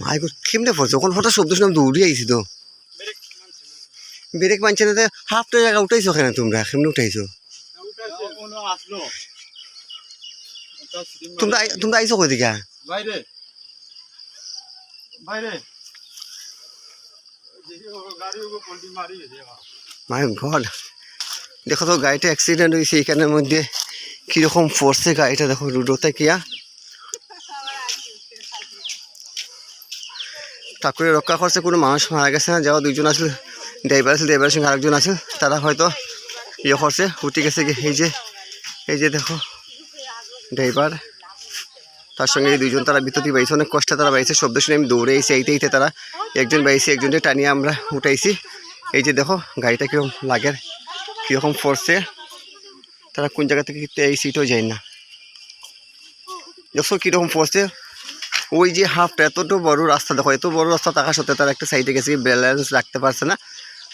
মাই গো কেমনে পড়ছে ওখান হঠাৎ শব্দ শুনলাম দৌড়ি আইছি তো। ব্রেক মানছে না হাফটা জায়গা উঠাইছো কেন তোমরা? কেমনে উঠাইছো? তোমরা তোমরা আইছো কই দিকা? বাইরে। My god. দেখো তো গাড়িটা অ্যাক্সিডেন্ট হয়েছে এখানের মধ্যে কীরকম পড়ছে গাড়িটা দেখো রোডতে কিয়া? ঠাকুরের রক্ষা করছে কোনো মানুষ মারা গেছে না, যাও দুইজন আসলে, ড্রাইভার আছে, ড্রাইভারের সঙ্গে আরেকজন আছে, তারা হয়তো ইয়ে করছে উঠে গেছে এই যে এই যে দেখো, ড্রাইভার, তার সঙ্গে এই দুজন তারা ভিতর বাইছে, অনেক কষ্টে তারা বাইছে শব্দ শুনে আমি দৌড়ে এসে এইতে এইতে তারা একজন বাইছে, একজনকে টানিয়ে আমরা উঠাইছি। এই যে দেখো, গাড়িটা কীরকম লাগে, কীরকম ফোর্সে তারা কোন জায়গা থেকে এই সিটও যায় না। দেখো কীরকম ফোর্সে ওই যে হাফটা এতটা বড় রাস্তা, দেখো, এত বড় রাস্তা থাকা সত্ত্বেও তারা একটা সাইডে গেছে, ব্যালেন্স রাখতে পারছে না।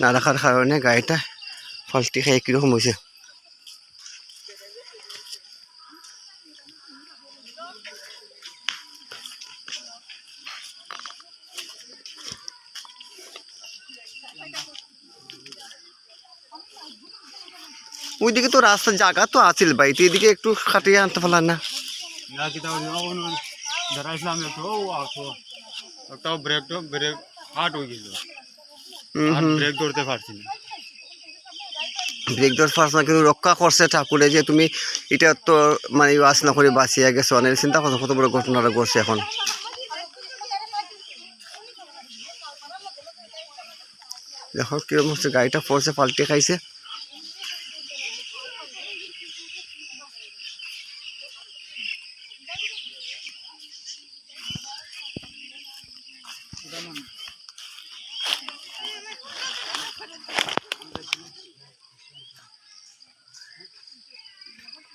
না রাখার কারণে গাড়িটা ফলটি খেয়ে কীরকম হয়েছে। ওইদিকে তো রাস্তার জায়গা তো আছিল ভাই, তো এদিকে একটু খাটিয়ে আনতে পারলাম না। কি তাও ধরাইছিলাম ও আসো একটা ব্রেক তো ব্রেক হার্ট হয়ে গেল। আর ব্রেক ধরতে পারছি না। ব্রেক দর ফার্স্ট না কিন্তু রক্ষা করছে ঠাকুরে যে তুমি এটা তো মানে ওয়াস না করে বাঁচিয়ে গেছো অনেক চিন্তা করছ কত বড় ঘটনাটা ঘটছে এখন। দেখো কীরকম হচ্ছে গাড়িটা ফোর্সে পাল্টে খাইছে। ano.